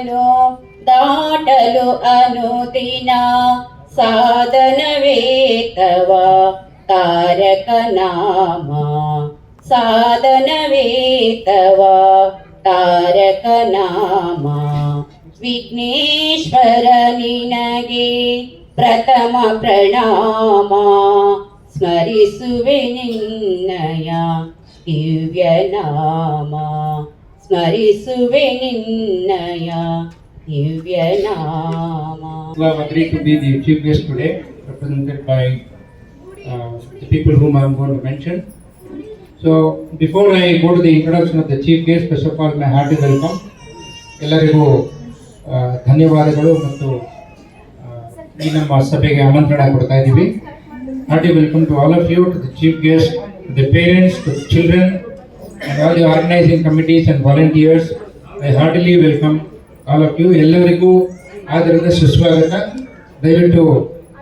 ಶಿಖರವನು ದಾಟಲು ಅನುದಿನ ಸಾಧನವೇತವ ತಾರಕ ನಾಮ ಸಾಧನವೇತವ ತಾರಕ ನಾಮ ವಿಘ್ನೇಶ್ವರ ನಿನಗೆ ಪ್ರಥಮ ಪ್ರಣಾಮ. ಸ್ಮರಿಸುವೆ ನಿನ್ನಯ ದಿವ್ಯ ನಾಮ ಸ್ಮರಿಸುವೆ ನಿನ್ನಯ ದಿವ್ಯ ನಾಮ who have the to the today, represented by uh, the people whom I am going to mention. So, before I go to the introduction of the chief guest, first of all, my hearty welcome. ಎಲ್ಲರಿಗೂ ಧನ್ಯವಾದಗಳು ಮತ್ತು ಈ ನಮ್ಮ ಸಭೆಗೆ ಆಮಂತ್ರಣ ಕೊಡ್ತಾ ಇದ್ದೀವಿ hearty welcome to all of you to the chief guest the parents to children and all the organizing committees and volunteers. I heartily welcome all of you. ಎಲ್ಲರಿಗೂ ಆದರದ ಸುಸ್ವಾಗತ ದಯವಿಟ್ಟು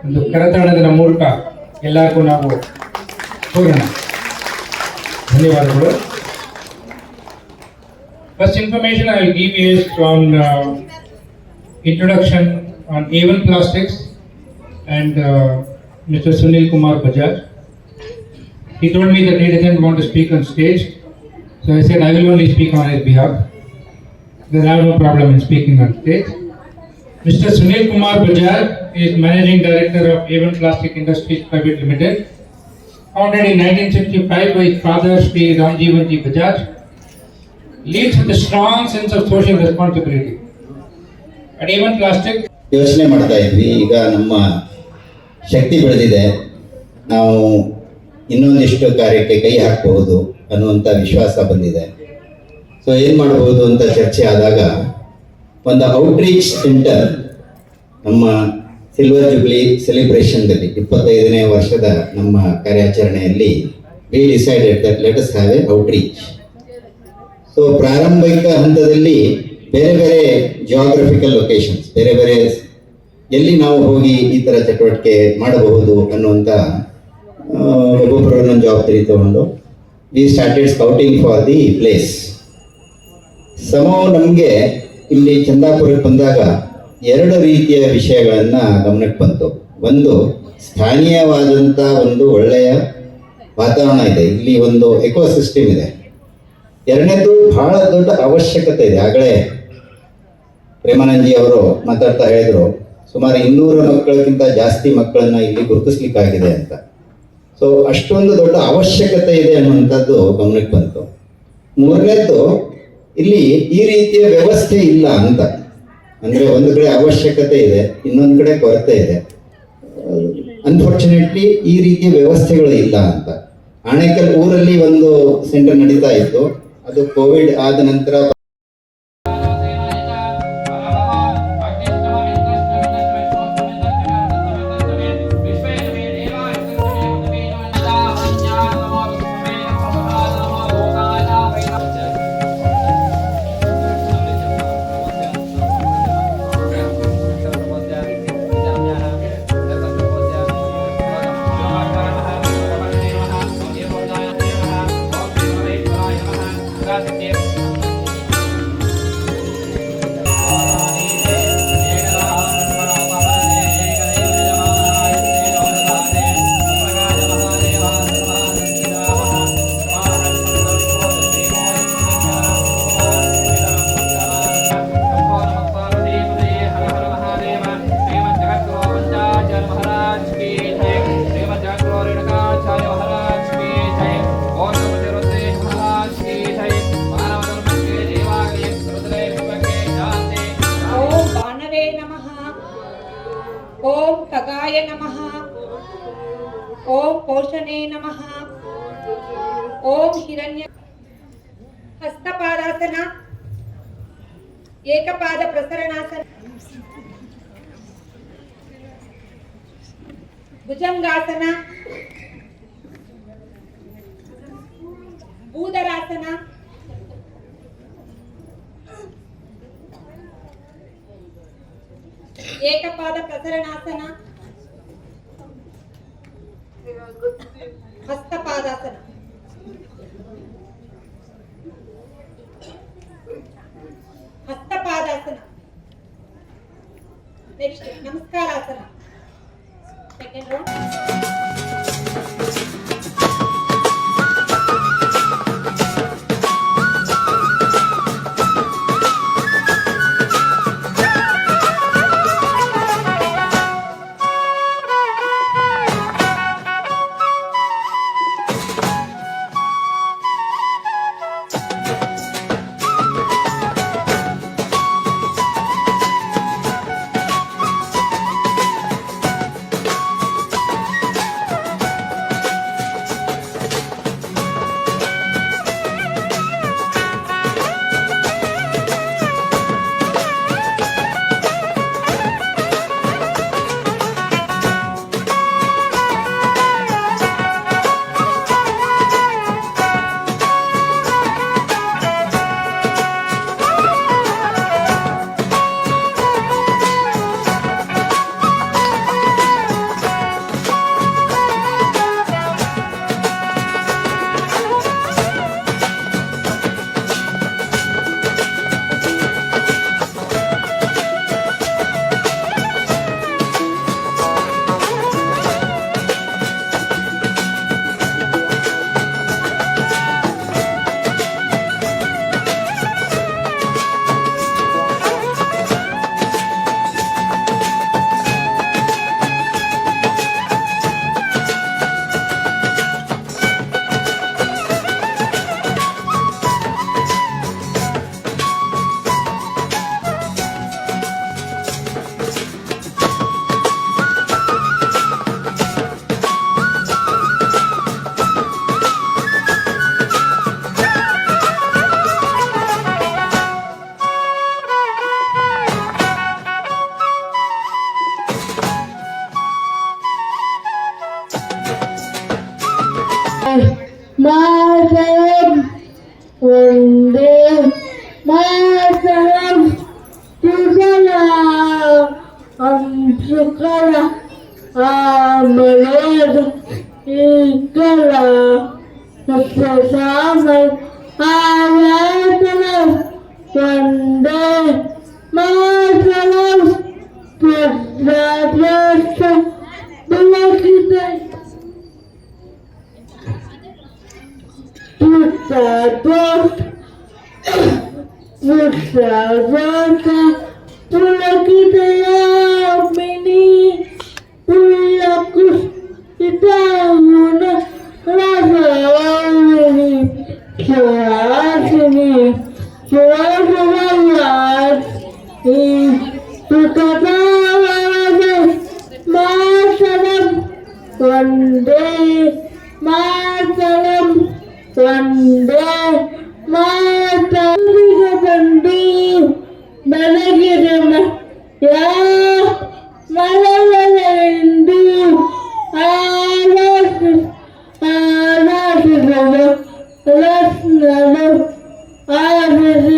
ಒಂದು ಕರತಾಳದ ಮೂಲಕ ಎಲ್ಲರಿಗೂ ನಾವು ಹೋಗೋಣ ಧನ್ಯವಾದಗಳು First information I will give is from uh, introduction on A1 Plastics and uh, Mr. Sunil Kumar Bajaj. He told me that he doesn't want to speak on stage, so I said I will only speak on his behalf. Because I have no problem in speaking on stage. Mr. Sunil Kumar Bajaj is Managing Director of A1 Plastic Industries Private Limited. Founded in 1965 by his father Sri Ramjeevanji Bajaj. Leads with a strong sense of social responsibility. At A1 Plastic, ಯೋಚನೆ ಮಾಡ್ತಾ ಇದ್ವಿ ಈಗ ನಮ್ಮ ಶಕ್ತಿ ಬೆಳೆದಿದೆ ನಾವು ಇನ್ನೊಂದಿಷ್ಟು ಕಾರ್ಯಕ್ಕೆ ಕೈ ಹಾಕಬಹುದು ಅನ್ನುವಂಥ ವಿಶ್ವಾಸ ಬಂದಿದೆ. ಸೊ ಏನು ಮಾಡಬಹುದು ಅಂತ ಚರ್ಚೆ ಆದಾಗ, ಒಂದು ಔಟ್ರೀಚ್ ಸೆಂಟರ್ ನಮ್ಮ ಸಿಲ್ವರ್ ಜುಬ್ಲಿ ಸೆಲೆಬ್ರೇಷನ್ದಲ್ಲಿ ಇಪ್ಪತ್ತೈದನೇ ವರ್ಷದ ನಮ್ಮ ಕಾರ್ಯಾಚರಣೆಯಲ್ಲಿ we decided that let us have a outreach so ಪ್ರಾರಂಭಿಕ ಹಂತದಲ್ಲಿ ಬೇರೆ ಬೇರೆ ಜಿಯೋಗ್ರಫಿಕಲ್ ಲೊಕೇಶನ್ಸ್ ಬೇರೆ ಬೇರೆ ಎಲ್ಲಿ ನಾವು ಹೋಗಿ ಈ ಥರ ಚಟುವಟಿಕೆ ಮಾಡಬಹುದು ಅನ್ನುವಂಥ ಒಬ್ಬೊಬ್ಬರನ್ನೊಂದು ಜವಾಬ್ದಾರಿ ತಗೊಂಡು we started scouting for the place ಸಮೋ ನಮಗೆ ಇಲ್ಲಿ ಚಂದಾಪುರಕ್ಕೆ ಬಂದಾಗ ಎರಡು ರೀತಿಯ ವಿಷಯಗಳನ್ನು ಗಮನಕ್ಕೆ ಬಂತು. ಒಂದು ಸ್ಥಾನೀಯವಾದಂಥ ಒಂದು ಒಳ್ಳೆಯ ವಾತಾವರಣ ಇದೆ. ಇಲ್ಲಿ ಒಂದು ಎಕೋಸಿಸ್ಟಮ್ ಇದೆ. ಎರಡನೇದು ಬಹಳ ದೊಡ್ಡ ಅವಶ್ಯಕತೆ ಇದೆ. ಆಗಲೇ ಪ್ರೇಮಾನಂದಜಿ ಅವರು ಮಾತಾಡ್ತಾ ಹೇಳಿದ್ರು, ಸುಮಾರು ಇನ್ನೂರು ಮಕ್ಕಳಕ್ಕಿಂತ ಜಾಸ್ತಿ ಮಕ್ಕಳನ್ನ ಇಲ್ಲಿ ಗುರುತಿಸ್ಲಿಕ್ಕಾಗಿದೆ ಅಂತ. ಸೊ ಅಷ್ಟೊಂದು ದೊಡ್ಡ ಅವಶ್ಯಕತೆ ಇದೆ ಅನ್ನುವಂಥದ್ದು ಗಮನಕ್ಕೆ ಬಂತು. ಮೂರನೇದ್ದು, ಇಲ್ಲಿ ಈ ರೀತಿಯ ವ್ಯವಸ್ಥೆ ಇಲ್ಲ ಅಂತ. ಅಂದ್ರೆ ಒಂದು ಕಡೆ ಅವಶ್ಯಕತೆ ಇದೆ, ಇನ್ನೊಂದು ಕಡೆ ಕೊರತೆ ಇದೆ. ಅನ್ಫಾರ್ಚುನೇಟ್ಲಿ ಈ ರೀತಿಯ ವ್ಯವಸ್ಥೆಗಳು ಇಲ್ಲ ಅಂತ. ಆಣೆಕಲ್ ಊರಲ್ಲಿ ಒಂದು ಸೆಂಟರ್ ನಡೀತಾ ಇತ್ತು. ಅದು ಕೋವಿಡ್ ಆದ ನಂತರ gracias. भूषणे नमः। ॐ हिरण्य हस्तपादासन। एकपाद प्रसरणासन भुजंगासन। भूदरासन। एकपाद प्रसरणासन హస్తపాదాసన. హస్తపాదాసన. Next నమస్కారాసన. Second round cara a Melero y que la empezamos a leernos cuando más por la plaza de la ciudad. Mucha voz, mucha voz, por la ciudad. ஒன்று மாத்தளம் ஒன்று மாத்தண்டு மலகிரம யா மலவலண்டு ஆலாசு ஆலாசுதம லஸ்னம ஆசிசு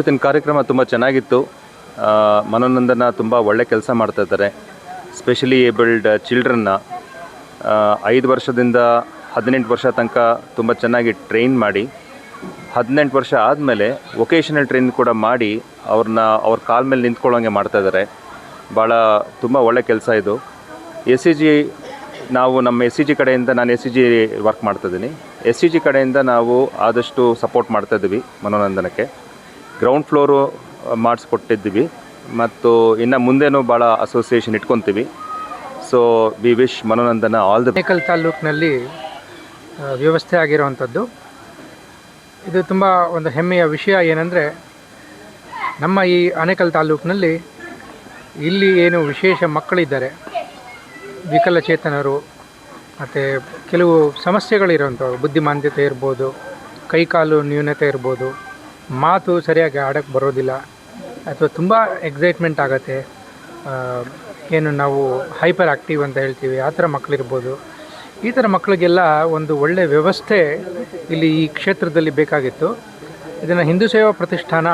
ಇವತ್ತಿನ ಕಾರ್ಯಕ್ರಮ ತುಂಬ ಚೆನ್ನಾಗಿತ್ತು. ಮನೋನಂದನ ತುಂಬ ಒಳ್ಳೆ ಕೆಲಸ ಮಾಡ್ತಾ ಇದ್ದಾರೆ. ಸ್ಪೆಷಲಿ ಏಬಲ್ಡ್ ಚಿಲ್ಡ್ರನ್ನ ಐದು ವರ್ಷದಿಂದ ಹದಿನೆಂಟು ವರ್ಷ ತನಕ ತುಂಬ ಚೆನ್ನಾಗಿ ಟ್ರೈನ್ ಮಾಡಿ. ಹದಿನೆಂಟು ವರ್ಷ ಆದಮೇಲೆ ವೊಕೇಶನಲ್ ಟ್ರೈನ್ ಕೂಡ ಮಾಡಿ ಅವ್ರನ್ನ ಅವ್ರ ಕಾಲ ಮೇಲೆ ನಿಂತ್ಕೊಳ್ಳೋಂಗೆ ಮಾಡ್ತಾ ಇದ್ದಾರೆ. ಭಾಳ ತುಂಬ ಒಳ್ಳೆ ಕೆಲಸ ಇದು. ಎಸ್ ಸಿ ಜಿ ನಾವು ನಮ್ಮ ಎಸ್ ಸಿ ಜಿ ಕಡೆಯಿಂದ ನಾನು ಎಸ್ ಸಿ ಜಿ ವರ್ಕ್ ಮಾಡ್ತಾಯಿದ್ದೀನಿ ಎಸ್ ಸಿ ಜಿ ಕಡೆಯಿಂದ ನಾವು ಆದಷ್ಟು ಸಪೋರ್ಟ್ ಮಾಡ್ತಾ ಇದ್ದೀವಿ ಮನೋನಂದನಕ್ಕೆ. Ground floor ಮಾಡಿಸ್ಕೊಟ್ಟಿದ್ದೀವಿ. ಮತ್ತು ಇನ್ನು ಮುಂದೇನೂ ಭಾಳ ಅಸೋಸಿಯೇಷನ್ ಇಟ್ಕೊತೀವಿ. ಸೊ ವಿ ವಿಶ್ ಮನೋನಂದನ ಆಲ್ ದ ಆನೇಕಲ್ ತಾಲೂಕಿನಲ್ಲಿ ವ್ಯವಸ್ಥೆ ಆಗಿರುವಂಥದ್ದು. ಇದು ತುಂಬ ಒಂದು ಹೆಮ್ಮೆಯ ವಿಷಯ ಏನಂದರೆ, ನಮ್ಮ ಈ ಆನೇಕಲ್ ತಾಲೂಕಿನಲ್ಲಿ ಇಲ್ಲಿ ಏನು ವಿಶೇಷ ಮಕ್ಕಳಿದ್ದಾರೆ. ವಿಕಲಚೇತನರು, ಮತ್ತು ಕೆಲವು ಸಮಸ್ಯೆಗಳಿರುವಂಥವ್ರು ಬುದ್ಧಿಮಾಂದ್ಯತೆ ಇರ್ಬೋದು, ಕೈಕಾಲು ನ್ಯೂನತೆ ಇರ್ಬೋದು. ಮಾತು ಸರಿಯಾಗಿ ಆಡೋಕ್ಕೆ ಬರೋದಿಲ್ಲ. ಅಥವಾ ತುಂಬ ಎಕ್ಸೈಟ್ಮೆಂಟ್ ಆಗುತ್ತೆ. ಏನು ನಾವು ಹೈಪರ್ ಆ್ಯಕ್ಟಿವ್ ಅಂತ ಹೇಳ್ತೀವಿ, ಆ ಥರ ಮಕ್ಕಳಿರ್ಬೋದು ಈ ಥರ ಮಕ್ಕಳಿಗೆಲ್ಲ ಒಂದು ಒಳ್ಳೆಯ ವ್ಯವಸ್ಥೆ ಇಲ್ಲಿ ಈ ಕ್ಷೇತ್ರದಲ್ಲಿ ಬೇಕಾಗಿತ್ತು. ಇದನ್ನು ಹಿಂದೂ ಸೇವಾ ಪ್ರತಿಷ್ಠಾನ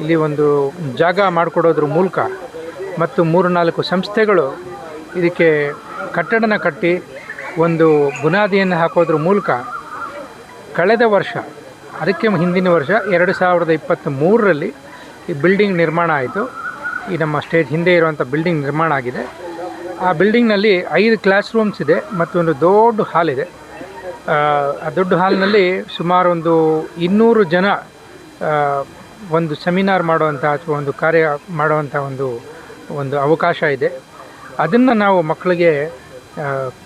ಇಲ್ಲಿ ಒಂದು ಜಾಗ ಮಾಡಿಕೊಡೋದ್ರ ಮೂಲಕ ಮತ್ತು ಮೂರು ನಾಲ್ಕು ಸಂಸ್ಥೆಗಳು ಇದಕ್ಕೆ ಕಟ್ಟಡನ ಕಟ್ಟಿ ಒಂದು ಬುನಾದಿಯನ್ನು ಹಾಕೋದ್ರ ಮೂಲಕ ಕಳೆದ ವರ್ಷ ಅದಕ್ಕೆ ಹಿಂದಿನ ವರ್ಷ ಎರಡು ಸಾವಿರದ ಇಪ್ಪತ್ತ್ ಮೂರರಲ್ಲಿ ಈ ಬಿಲ್ಡಿಂಗ್ ನಿರ್ಮಾಣ ಆಯಿತು. ಈ ನಮ್ಮ ಸ್ಟೇಜ್ ಹಿಂದೆ ಇರುವಂಥ ಬಿಲ್ಡಿಂಗ್ ನಿರ್ಮಾಣ ಆಗಿದೆ. ಆ ಬಿಲ್ಡಿಂಗ್ನಲ್ಲಿ ಐದು ಕ್ಲಾಸ್ ರೂಮ್ಸ್ ಇದೆ ಮತ್ತು ಒಂದು ದೊಡ್ಡ ಹಾಲ್ ಇದೆ. ಆ, ಆ ದೊಡ್ಡ ಹಾಲ್ನಲ್ಲಿ ಸುಮಾರು ಒಂದು ಇನ್ನೂರು ಜನ ಒಂದು ಸೆಮಿನಾರ್ ಮಾಡುವಂಥ ಅಥವಾ ಒಂದು ಕಾರ್ಯ ಮಾಡುವಂಥ ಒಂದು ಒಂದು ಅವಕಾಶ ಇದೆ. ಅದನ್ನು ನಾವು ಮಕ್ಕಳಿಗೆ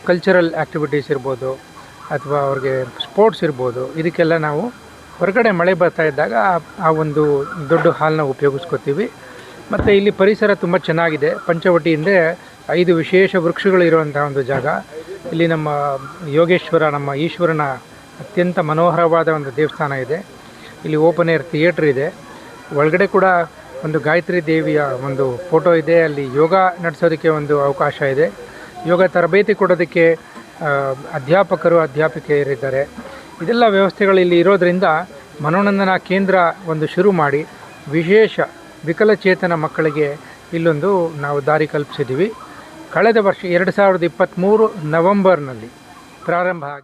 ಕಲ್ಚರಲ್ ಆ್ಯಕ್ಟಿವಿಟೀಸ್ ಇರ್ಬೋದು ಅಥವಾ ಅವ್ರಿಗೆ ಸ್ಪೋರ್ಟ್ಸ್ ಇರ್ಬೋದು ಇದಕ್ಕೆಲ್ಲ ನಾವು ಹೊರಗಡೆ ಮಳೆ ಬರ್ತಾ ಇದ್ದಾಗ ಆ- ಒಂದು ದೊಡ್ಡ ಹಾಲನ್ನ ಉಪಯೋಗಿಸ್ಕೋತೀವಿ. ಮತ್ತು ಇಲ್ಲಿ ಪರಿಸರ ತುಂಬ ಚೆನ್ನಾಗಿದೆ. ಪಂಚವಟಿ ಹಿಂದೆ ಐದು ವಿಶೇಷ ವೃಕ್ಷಗಳು ಇರುವಂಥ ಒಂದು ಜಾಗ. ಇಲ್ಲಿ ನಮ್ಮ ಯೋಗೇಶ್ವರ, ನಮ್ಮ ಈಶ್ವರನ ಅತ್ಯಂತ ಮನೋಹರವಾದ ಒಂದು ದೇವಸ್ಥಾನ ಇದೆ. ಇಲ್ಲಿ ಓಪನ್ ಏರ್ ಥಿಯೇಟ್ರ್ ಇದೆ. ಒಳಗಡೆ ಕೂಡ ಒಂದು ಗಾಯತ್ರಿ ದೇವಿಯ ಒಂದು ಫೋಟೋ ಇದೆ. ಅಲ್ಲಿ ಯೋಗ ನಡೆಸೋದಕ್ಕೆ ಒಂದು ಅವಕಾಶ ಇದೆ. ಯೋಗ ತರಬೇತಿ ಕೊಡೋದಕ್ಕೆ ಅಧ್ಯಾಪಕರು, ಅಧ್ಯಾಪಿಕೆಯರಿದ್ದಾರೆ. ಇದೆಲ್ಲ ವ್ಯವಸ್ಥೆಗಳು ಇಲ್ಲಿ ಇರೋದರಿಂದ ಮನೋರಂಜನಾ ಕೇಂದ್ರ ಒಂದು ಶುರು ಮಾಡಿ ವಿಶೇಷ ವಿಕಲಚೇತನ ಮಕ್ಕಳಿಗೆ ಇಲ್ಲೊಂದು ನಾವು ದಾರಿ ಕಲ್ಪಿಸಿದ್ದೀವಿ. ಕಳೆದ ವರ್ಷ ಎರಡು ಸಾವಿರದ ಇಪ್ಪತ್ತ್ಮೂರು ನವಂಬರ್ನಲ್ಲಿ ಪ್ರಾರಂಭ ಆಗಿ